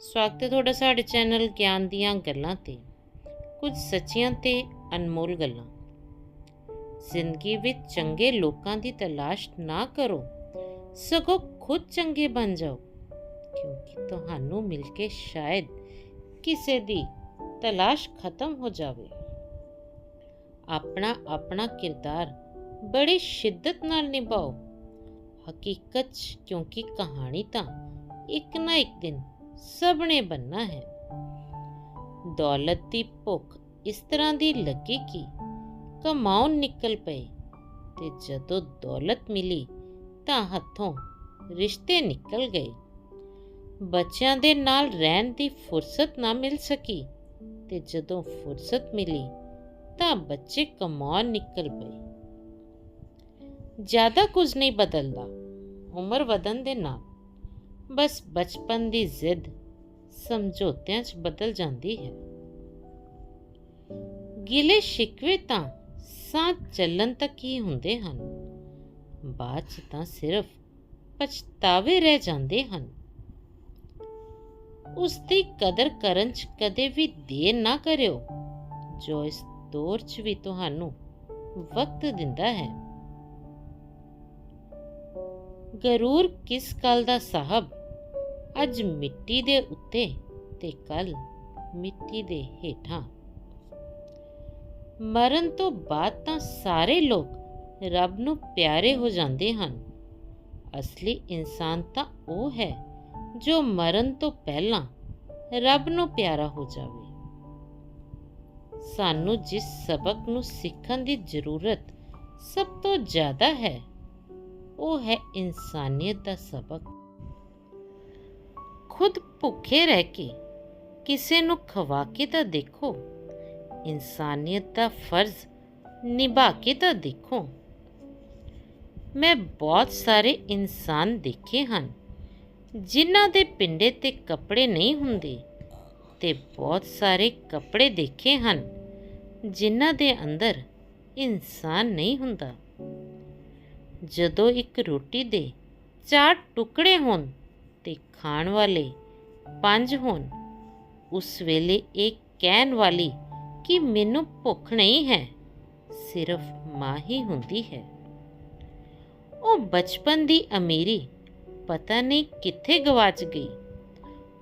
ਸਵਾਗਤ ਹੈ ਤੁਹਾਡਾ ਸਾਡੇ ਚੈਨਲ ਗਿਆਨ ਦੀਆਂ ਗੱਲਾਂ ਤੇ। ਕੁਝ ਸੱਚੀਆਂ ਤੇ ਅਨਮੋਲ ਗੱਲਾਂ। ਜ਼ਿੰਦਗੀ ਵਿੱਚ ਚੰਗੇ ਲੋਕਾਂ ਦੀ ਤਲਾਸ਼ ਨਾ ਕਰੋ। ਸਗੋਂ ਖੁਦ ਚੰਗੇ ਬਣ ਜਾਓ। ਕਿਉਂਕਿ ਤੁਹਾਨੂੰ ਮਿਲ ਕੇ ਸ਼ਾਇਦ ਕਿਸੇ ਦੀ ਤਲਾਸ਼ ਖਤਮ ਹੋ ਜਾਵੇ। ਆਪਣਾ ਆਪਣਾ ਕਿਰਦਾਰ ਬੜੀ ਸ਼ਿੱਦਤ ਨਾਲ ਨਿਭਾਓ। ਹਕੀਕਤ 'ਚ ਕਿਉਂਕਿ ਕਹਾਣੀ ਤਾਂ ਇੱਕ ਨਾ ਇੱਕ ਦਿਨ ਸਭ ਨੇ ਬੰਨਾ ਹੈ। ਦੌਲਤ ਦੀ ਭੁੱਖ ਇਸ ਤਰ੍ਹਾਂ ਦੀ ਲੱਗੀ ਕਿ ਕਮਾਉਣ ਨਿਕਲ ਪਏ ਤੇ ਜਦੋਂ ਦੌਲਤ ਮਿਲੀ ਤਾਂ ਹੱਥੋਂ ਰਿਸ਼ਤੇ ਨਿਕਲ ਗਏ। ਬੱਚਿਆਂ ਦੇ ਨਾਲ ਰਹਿਣ ਦੀ ਫੁਰਸਤ ਨਾ ਮਿਲ ਸਕੀ ਤੇ ਜਦੋਂ ਫੁਰਸਤ ਮਿਲੀ ਤਾਂ ਬੱਚੇ ਕਮਾਉਣ ਨਿਕਲ ਪਏ। ਜ਼ਿਆਦਾ ਕੁਝ ਨਹੀਂ ਬਦਲਦਾ। ਉਮਰ ਵਧਣ ਦੇ ਨਾਲ ਬਸ ਬਚਪਨ ਦੀ ਜ਼ਿੱਦ ਸਮਝੌਤਿਆਂ 'ਚ ਬਦਲ ਜਾਂਦੀ ਹੈ। ਗਿਲੇ ਸ਼ਿਕਵੇ ਤਾਂ ਸਾਹ ਚੱਲਣ ਤੱਕ ਹੀ ਹੁੰਦੇ ਹਨ। ਬਾਅਦ 'ਚ ਤਾਂ ਸਿਰਫ ਪਛਤਾਵੇ ਰਹਿ ਜਾਂਦੇ ਹਨ। ਉਸ ਦੀ ਕਦਰ ਕਰਨ 'ਚ ਕਦੇ ਵੀ ਦੇਰ ਨਾ ਕਰਿਓ, ਜੋ ਇਸ ਦੌਰ 'ਚ ਵੀ ਤੁਹਾਨੂੰ ਵਕਤ ਦਿੰਦਾ ਹੈ। ਗਰੂਰ ਕਿਸ ਗੱਲ ਦਾ ਸਾਹਿਬ? ਅੱਜ ਮਿੱਟੀ ਦੇ ਉੱਤੇ ਤੇ ਕੱਲ ਮਿੱਟੀ ਦੇ ਹੇਠਾਂ। ਮਰਨ ਤੋਂ ਬਾਅਦ ਤਾਂ ਸਾਰੇ ਲੋਕ ਰੱਬ ਨੂੰ ਪਿਆਰੇ ਹੋ ਜਾਂਦੇ ਹਨ। ਅਸਲੀ ਇਨਸਾਨ ਤਾਂ ਉਹ ਹੈ ਜੋ ਮਰਨ ਤੋਂ ਪਹਿਲਾਂ ਰੱਬ ਨੂੰ ਪਿਆਰਾ ਹੋ ਜਾਵੇ। ਸਾਨੂੰ ਜਿਸ ਸਬਕ ਨੂੰ ਸਿੱਖਣ ਦੀ ਜ਼ਰੂਰਤ ਸਭ ਤੋਂ ਜ਼ਿਆਦਾ ਹੈ, ਉਹ ਹੈ ਇਨਸਾਨੀਅਤ ਦਾ ਸਬਕ। ਖੁਦ ਭੁੱਖੇ ਰਹਿ ਕੇ ਕਿਸੇ ਨੂੰ ਖਵਾ ਕੇ ਤਾਂ ਦੇਖੋ। ਇਨਸਾਨੀਅਤ ਦਾ ਫਰਜ਼ ਨਿਭਾ ਕੇ ਤਾਂ ਦੇਖੋ। ਮੈਂ ਬਹੁਤ ਸਾਰੇ ਇਨਸਾਨ ਦੇਖੇ ਹਨ ਜਿਨ੍ਹਾਂ ਦੇ ਪਿੰਡੇ ਤੇ ਕੱਪੜੇ ਨਹੀਂ ਹੁੰਦੇ ਤੇ ਬਹੁਤ ਸਾਰੇ ਕੱਪੜੇ ਦੇਖੇ ਹਨ ਜਿਨ੍ਹਾਂ ਦੇ ਅੰਦਰ ਇਨਸਾਨ ਨਹੀਂ ਹੁੰਦਾ। ਜਦੋਂ ਇੱਕ ਰੋਟੀ ਦੇ ਚਾਰ ਟੁਕੜੇ ਹੋਣ ਤੇ ਖਾਣ ਵਾਲੇ ਪੰਜ ਹੋਣ। ਉਸ ਵੇਲੇ ਇਹ ਕਹਿਣ ਵਾਲੀ ਕਿ ਮੈਨੂੰ ਭੁੱਖ ਨਹੀਂ ਹੈ, ਸਿਰਫ ਮਾਂ ਹੀ ਹੁੰਦੀ ਹੈ। ਉਹ ਬਚਪਨ ਦੀ ਅਮੀਰੀ, ਪਤਾ ਨਹੀਂ ਕਿੱਥੇ ਗਵਾਚ ਗਈ।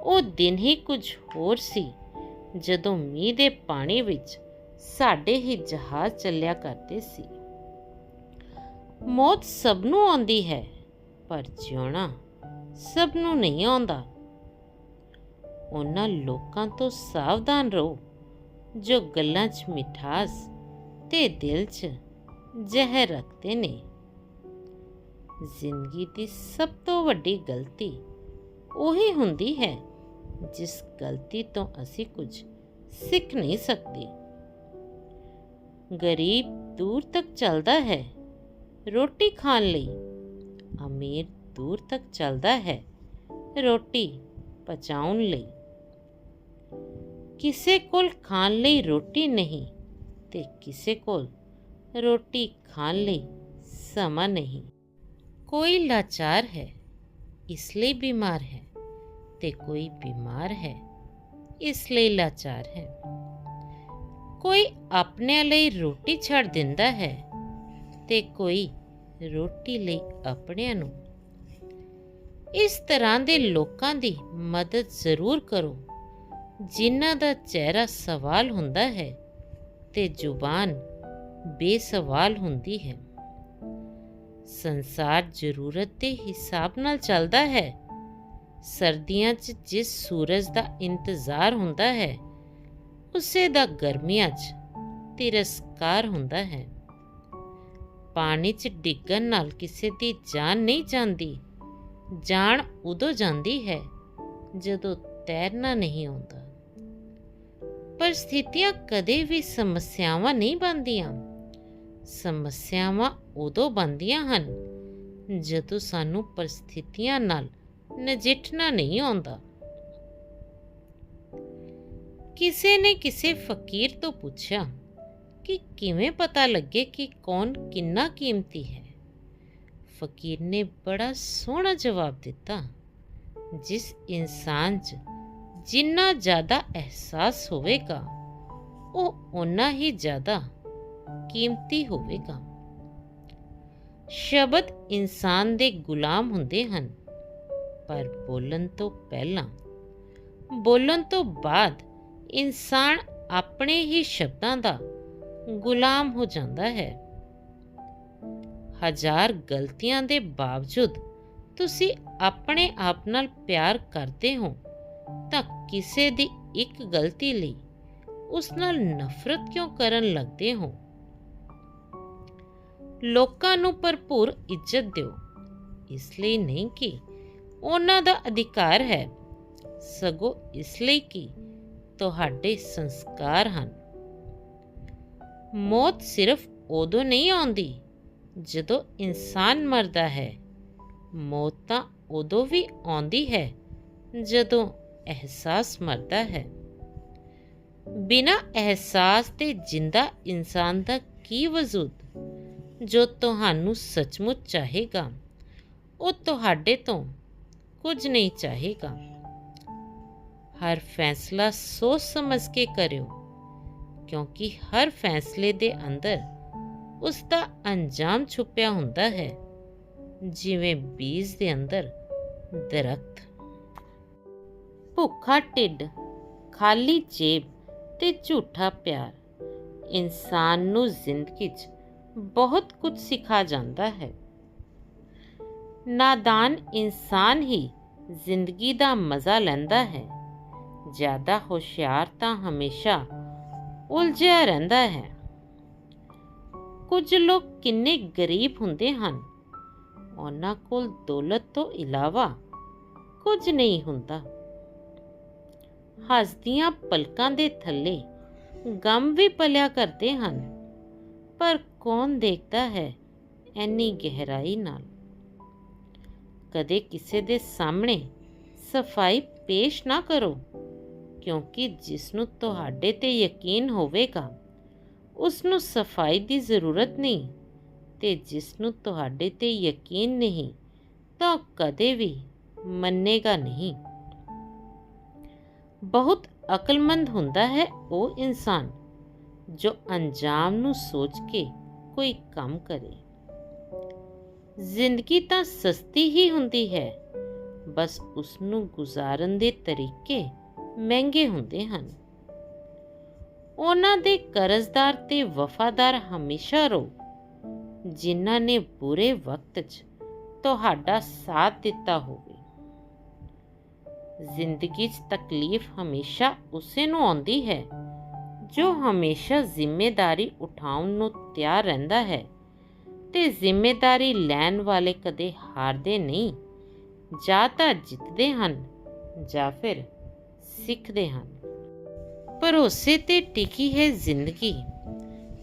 ਉਹ ਦਿਨ ਹੀ ਕੁਝ ਹੋਰ ਸੀ, ਜਦੋਂ ਮੀਂਹ ਦੇ ਪਾਣੀ ਵਿੱਚ ਸਾਡੇ ਹੀ ਜਹਾਜ਼ ਚੱਲਿਆ ਕਰਦੇ ਸੀ। ਮੌਤ ਸਭ ਨੂੰ ਆਉਂਦੀ ਹੈ, ਪਰ ਜਿਉਣਾ ਸਭ ਨੂੰ ਨਹੀਂ ਆਉਂਦਾ। ਉਹਨਾਂ ਲੋਕਾਂ ਤੋਂ ਸਾਵਧਾਨ ਰਹੋ, ਜੋ ਗੱਲਾਂ 'ਚ ਮਿਠਾਸ ਤੇ ਦਿਲ 'ਚ ਜ਼ਹਿਰ ਰੱਖਦੇ ਨੇ। ਜ਼ਿੰਦਗੀ ਦੀ ਸਭ ਤੋਂ ਵੱਡੀ ਗਲਤੀ ਉਹੀ ਹੁੰਦੀ ਹੈ, ਜਿਸ ਗਲਤੀ ਤੋਂ ਅਸੀਂ ਕੁਝ ਸਿੱਖ ਨਹੀਂ ਸਕਦੇ। ਗਰੀਬ ਦੂਰ ਤੱਕ ਚੱਲਦਾ ਹੈ, ਰੋਟੀ ਖਾਣ ਲਈ। ਅਮੀਰ ਦੂਰ ਤੱਕ ਚੱਲਦਾ ਹੈ। ਰੋਟੀ ਪਚਾਉਣ ਲਈ। ਕਿਸੇ ਕੋਲ ਖਾਣ ਲਈ ਰੋਟੀ ਨਹੀਂ ਤੇ ਕਿਸੇ ਕੋਲ ਰੋਟੀ ਖਾਣ ਲਈ ਸਮਾਂ ਨਹੀਂ। ਕੋਈ ਲਾਚਾਰ ਹੈ, ਇਸ ਲਈ ਬਿਮਾਰ ਹੈ ਤੇ ਕੋਈ ਬਿਮਾਰ ਹੈ, ਇਸ ਲਈ ਲਾਚਾਰ ਹੈ। ਕੋਈ ਆਪਣੇ ਲਈ ਰੋਟੀ ਛੱਡ ਦਿੰਦਾ ਹੈ ਤੇ ਕੋਈ ਰੋਟੀ ਲਈ ਆਪਣਿਆਂ ਨੂੰ ਇਸ ਤਰ੍ਹਾਂ ਦੇ ਲੋਕਾਂ ਦੀ ਮਦਦ ਜ਼ਰੂਰ ਕਰੋ। ਜਿਨ੍ਹਾਂ ਦਾ ਚਿਹਰਾ ਸਵਾਲ ਹੁੰਦਾ ਹੈ ਤੇ ਜ਼ੁਬਾਨ ਬੇਸਵਾਲ ਹੁੰਦੀ ਹੈ। ਸੰਸਾਰ ਜ਼ਰੂਰਤ ਦੇ ਹਿਸਾਬ ਨਾਲ ਚੱਲਦਾ ਹੈ। ਸਰਦੀਆਂ 'ਚ ਜਿਸ ਸੂਰਜ ਦਾ ਇੰਤਜ਼ਾਰ ਹੁੰਦਾ ਹੈ, ਉਸੇ ਦਾ ਗਰਮੀਆਂ 'ਚ ਤਿਰਸਕਾਰ ਹੁੰਦਾ ਹੈ। ਪਾਣੀ 'ਚ ਡਿੱਗਣ ਨਾਲ ਕਿਸੇ ਦੀ ਜਾਨ ਨਹੀਂ ਜਾਂਦੀ। ਜਾਣ ਉਦੋਂ ਜਾਂਦੀ ਹੈ ਜਦੋਂ ਤੈਰਨਾ ਨਹੀਂ ਆਉਂਦਾ। ਪਰ ਸਥਿਤੀਆਂ ਕਦੇ ਵੀ ਸਮੱਸਿਆਵਾਂ ਨਹੀਂ ਬਣਦੀਆਂ। ਸਮੱਸਿਆਵਾਂ ਉਦੋਂ ਬਣਦੀਆਂ ਹਨ ਜਦੋਂ ਸਾਨੂੰ ਪਰਿਸਥਿਤੀਆਂ ਨਾਲ ਨਜਿੱਠਣਾ ਨਹੀਂ ਆਉਂਦਾ। ਕਿਸੇ ਨੇ ਕਿਸੇ ਫਕੀਰ ਤੋਂ ਪੁੱਛਿਆ ਕਿ ਕਿਵੇਂ ਪਤਾ ਲੱਗੇ ਕਿ ਕੌਣ ਕਿੰਨਾ ਕੀਮਤੀ ਹੈ? ਫਕੀਰ ਨੇ ਬੜਾ ਸੋਹਣਾ ਜਵਾਬ ਦਿੱਤਾ, ਜਿਸ ਇਨਸਾਨ 'ਚ ਜਿੰਨਾ ਜ਼ਿਆਦਾ ਅਹਿਸਾਸ ਹੋਵੇਗਾ, ਉਹ ਓਨਾ ਹੀ ਜ਼ਿਆਦਾ ਕੀਮਤੀ ਹੋਵੇਗਾ। ਸ਼ਬਦ ਇਨਸਾਨ ਦੇ ਗੁਲਾਮ ਹੁੰਦੇ ਹਨ, ਪਰ ਬੋਲਣ ਤੋਂ ਪਹਿਲਾਂ, ਬੋਲਣ ਤੋਂ ਬਾਅਦ ਇਨਸਾਨ ਆਪਣੇ ਹੀ ਸ਼ਬਦਾਂ ਦਾ ਗੁਲਾਮ ਹੋ ਜਾਂਦਾ ਹੈ। ਹਜ਼ਾਰ ਗਲਤੀਆਂ ਦੇ ਬਾਵਜੂਦ ਤੁਸੀਂ ਆਪਣੇ ਆਪ ਨਾਲ ਪਿਆਰ ਕਰਦੇ ਹੋ, ਤਾਂ ਕਿਸੇ ਦੀ ਇੱਕ ਗਲਤੀ ਲਈ ਉਸ ਨਾਲ ਨਫ਼ਰਤ ਕਿਉਂ ਕਰਨ ਲੱਗਦੇ ਹੋ? ਲੋਕਾਂ ਨੂੰ ਭਰਪੂਰ ਇੱਜ਼ਤ ਦਿਓ। ਇਸ ਲਈ ਨਹੀਂ ਕਿ ਉਹਨਾਂ ਦਾ ਅਧਿਕਾਰ ਹੈ। ਸਗੋਂ ਇਸ ਲਈ ਕਿ ਤੁਹਾਡੇ ਸੰਸਕਾਰ ਹਨ। ਮੌਤ ਸਿਰਫ ਉਦੋਂ ਨਹੀਂ ਆਉਂਦੀ ਜਦੋਂ ਇਨਸਾਨ ਮਰਦਾ ਹੈ, ਮੌਤ ਤਾਂ ਉਦੋਂ ਵੀ ਆਉਂਦੀ ਹੈ ਜਦੋਂ ਅਹਿਸਾਸ ਮਰਦਾ ਹੈ। ਬਿਨਾ ਅਹਿਸਾਸ ਤੇ ਜਿੰਦਾ ਇਨਸਾਨ ਦਾ ਕੀ ਵਜੂਦ? ਜੋ ਤੁਹਾਨੂੰ ਸੱਚਮੁੱਚ ਚਾਹੇਗਾ, ਉਹ ਤੁਹਾਡੇ ਤੋਂ ਕੁਝ ਨਹੀਂ ਚਾਹੇਗਾ। ਹਰ ਫੈਸਲਾ ਸੋਚ ਸਮਝ ਕੇ ਕਰਿਓ, ਕਿਉਂਕਿ ਹਰ ਫੈਸਲੇ ਦੇ ਅੰਦਰ ਉਸ ਦਾ ਅੰਜਾਮ ਛੁਪਿਆ ਹੁੰਦਾ ਹੈ। ਜਿਵੇਂ ਬੀਜ ਦੇ ਅੰਦਰ ਦਰਖਤ। ਭੁੱਖਾ ਢਿੱਡ, ਖਾਲੀ ਜੇਬ ਤੇ ਝੂਠਾ ਪਿਆਰ। ਇਨਸਾਨ ਨੂੰ ਜ਼ਿੰਦਗੀ 'ਚ ਬਹੁਤ ਕੁਝ ਸਿਖਾ ਜਾਂਦਾ ਹੈ। ਨਾਦਾਨ ਇਨਸਾਨ ਹੀ ਜ਼ਿੰਦਗੀ ਦਾ ਮਜ਼ਾ ਲੈਂਦਾ ਹੈ। ਜ਼ਿਆਦਾ ਹੁਸ਼ਿਆਰ ਤਾਂ ਹਮੇਸ਼ਾ ਉਲਝਿਆ ਰਹਿੰਦਾ ਹੈ। ਕੁਝ ਲੋਕ ਕਿੰਨੇ ਗਰੀਬ ਹੁੰਦੇ ਹਨ। ਉਹਨਾਂ ਕੋਲ ਦੌਲਤ ਤੋਂ ਇਲਾਵਾ ਕੁਝ ਨਹੀਂ ਹੁੰਦਾ। ਹੱਸਦੀਆਂ ਪਲਕਾਂ ਦੇ ਥੱਲੇ ਗਮ ਵੀ ਪਲਿਆ ਕਰਦੇ ਹਨ, ਪਰ ਕੌਣ ਦੇਖਦਾ ਹੈ ਐਨੀ ਗਹਿਰਾਈ ਨਾਲ? ਕਦੇ ਕਿਸੇ ਦੇ ਸਾਹਮਣੇ ਸਫ਼ਾਈ ਪੇਸ਼ ਨਾ ਕਰੋ, ਕਿਉਂਕਿ ਜਿਸ ਨੂੰ ਤੁਹਾਡੇ ਤੇ ਯਕੀਨ ਹੋਵੇਗਾ ਉਸ ਨੂੰ ਸਫ਼ਾਈ ਦੀ ਜ਼ਰੂਰਤ ਨਹੀਂ ਤੇ ਜਿਸ ਨੂੰ ਤੁਹਾਡੇ ਤੇ ਯਕੀਨ ਨਹੀਂ, ਤਾਂ ਕਦੇ ਵੀ ਮੰਨੇਗਾ ਨਹੀਂ। ਬਹੁਤ ਅਕਲਮੰਦ ਹੁੰਦਾ ਹੈ ਉਹ ਇਨਸਾਨ ਜੋ ਅੰਜਾਮ ਨੂੰ ਸੋਚ ਕੇ ਕੋਈ ਕੰਮ ਕਰੇ। ਜ਼ਿੰਦਗੀ ਤਾਂ ਸਸਤੀ ਹੀ ਹੁੰਦੀ ਹੈ, ਬਸ ਉਸ ਨੂੰ ਗੁਜ਼ਾਰਨ ਦੇ ਤਰੀਕੇ ਮਹਿੰਗੇ ਹੁੰਦੇ ਹਨ। ਉਹਨਾਂ ਦੇ ਕਰਜ਼ਦਾਰ ਤੇ ਵਫਾਦਾਰ ਹਮੇਸ਼ਾ ਰਹੋ। ਜਿਨ੍ਹਾਂ ਨੇ ਬੁਰੇ ਵਕਤ 'ਚ ਤੁਹਾਡਾ ਸਾਥ ਦਿੱਤਾ ਹੋਵੇ। ਜ਼ਿੰਦਗੀ 'ਚ ਤਕਲੀਫ ਹਮੇਸ਼ਾ ਉਸੇ ਨੂੰ ਆਉਂਦੀ ਹੈ, ਜੋ ਹਮੇਸ਼ਾ ਜ਼ਿੰਮੇਵਾਰੀ ਉਠਾਉਣ ਨੂੰ ਤਿਆਰ ਰਹਿੰਦਾ ਹੈ ਤੇ ਜ਼ਿੰਮੇਵਾਰੀ ਲੈਣ ਵਾਲੇ ਕਦੇ ਹਾਰਦੇ ਨਹੀਂ, ਜਾਂ ਤਾਂ ਜਿੱਤਦੇ ਹਨ ਜਾਂ ਫਿਰ ਸਿੱਖਦੇ ਹਨ। ਭਰੋਸੇ ਤੇ ਟਿਕੀ ਹੈ ਜ਼ਿੰਦਗੀ।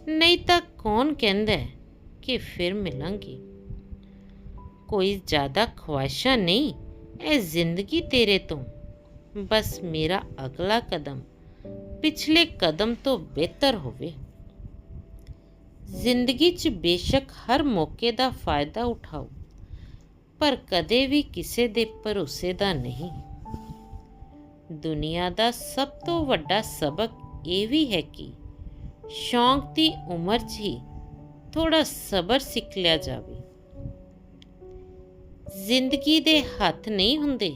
ਨਹੀਂ ਤਾਂ ਕੌਣ ਕਹਿੰਦਾ ਹੈ ਕਿ ਫਿਰ ਮਿਲਾਂਗੇ? ਕੋਈ ਜ਼ਿਆਦਾ ਖੁਆਇਸ਼ਾਂ ਨਹੀਂ, ਇਹ ਜ਼ਿੰਦਗੀ ਤੇਰੇ ਤੋਂ। ਬਸ ਮੇਰਾ ਅਗਲਾ ਕਦਮ ਪਿਛਲੇ ਕਦਮ ਤੋਂ ਬਿਹਤਰ ਹੋਵੇ। ਜ਼ਿੰਦਗੀ 'ਚ ਬੇਸ਼ੱਕ ਹਰ ਮੌਕੇ ਦਾ ਫਾਇਦਾ ਉਠਾਓ, ਪਰ ਕਦੇ ਵੀ ਕਿਸੇ ਦੇ ਭਰੋਸੇ ਦਾ ਨਹੀਂ। ਦੁਨੀਆ ਦਾ ਸਭ ਤੋਂ ਵੱਡਾ ਸਬਕ ਇਹ ਵੀ ਹੈ ਕਿ ਸ਼ੌਂਕ ਦੀ ਉਮਰ 'ਚ ਹੀ ਥੋੜਾ ਸਬਰ ਸਿੱਖ ਲਿਆ ਜਾਵੇ। ਜ਼ਿੰਦਗੀ ਦੇ ਹੱਥ ਨਹੀਂ ਹੁੰਦੇ,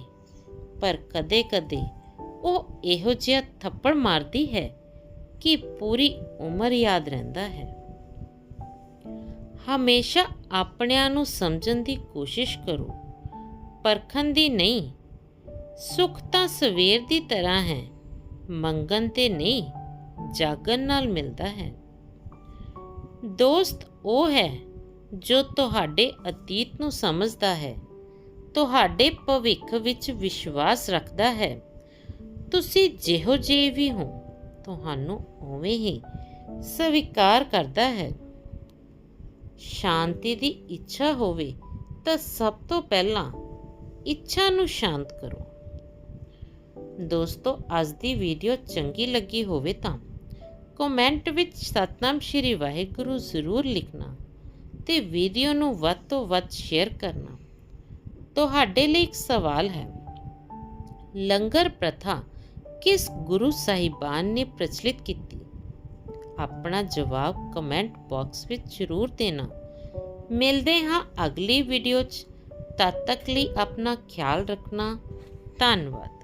ਪਰ ਕਦੇ-ਕਦੇ ਉਹ ਇਹੋ ਜਿਹਾ ਥੱਪੜ ਮਾਰਦੀ ਹੈ ਕਿ ਪੂਰੀ ਉਮਰ ਯਾਦ ਰਹਿੰਦਾ ਹੈ। ਹਮੇਸ਼ਾ ਆਪਣਿਆਂ ਨੂੰ ਸਮਝਣ ਦੀ ਕੋਸ਼ਿਸ਼ ਕਰੋ, ਪਰਖਣ ਦੀ ਨਹੀਂ ਸੁੱਖ ਤਾਂ ਸਵੇਰ ਦੀ ਤਰ੍ਹਾਂ ਹੈ, ਮੰਗਣ ਤੇ ਨਹੀਂ, ਜਾਗਣ ਨਾਲ ਮਿਲਦਾ ਹੈ। ਦੋਸਤ ਉਹ ਹੈ ਜੋ ਤੁਹਾਡੇ ਅਤੀਤ ਨੂੰ ਸਮਝਦਾ ਹੈ, ਤੁਹਾਡੇ ਭਵਿੱਖ ਵਿੱਚ ਵਿਸ਼ਵਾਸ ਰੱਖਦਾ ਹੈ। ਤੁਸੀਂ ਜਿਹੋ ਜਿਹੇ ਵੀ ਹੋ, ਤੁਹਾਨੂੰ ਉਵੇਂ ਹੀ ਸਵੀਕਾਰ ਕਰਦਾ ਹੈ। ਸ਼ਾਂਤੀ ਦੀ ਇੱਛਾ ਹੋਵੇ ਤਾਂ ਸਭ ਤੋਂ ਪਹਿਲਾਂ ਇੱਛਾ ਨੂੰ ਸ਼ਾਂਤ ਕਰੋ। ਦੋਸਤੋ, ਅੱਜ ਦੀ ਵੀਡੀਓ ਚੰਗੀ ਲੱਗੀ ਹੋਵੇ ਤਾਂ ਕਮੈਂਟ ਵਿੱਚ ਸਤਨਾਮ ਸ਼੍ਰੀ ਵਾਹਿਗੁਰੂ ਜ਼ਰੂਰ ਲਿਖਣਾ ਤੇ ਵੀਡੀਓ ਨੂੰ ਵੱਧ ਤੋਂ ਵੱਧ ਸ਼ੇਅਰ ਕਰਨਾ। ਤੁਹਾਡੇ ਲਈ ਇੱਕ ਸਵਾਲ ਹੈ, ਲੰਗਰ ਪ੍ਰਥਾ ਕਿਸ ਗੁਰੂ ਸਾਹਿਬਾਨ ਨੇ ਪ੍ਰਚਲਿਤ ਕੀਤੀ? ਆਪਣਾ ਜਵਾਬ ਕਮੈਂਟ ਬਾਕਸ ਵਿੱਚ ਜ਼ਰੂਰ ਦੇਣਾ। ਮਿਲਦੇ ਹਾਂ ਅਗਲੀ ਵੀਡੀਓ 'ਚ। ਤਦ ਤੱਕ ਲਈ ਆਪਣਾ ਖਿਆਲ ਰੱਖਣਾ। ਧੰਨਵਾਦ।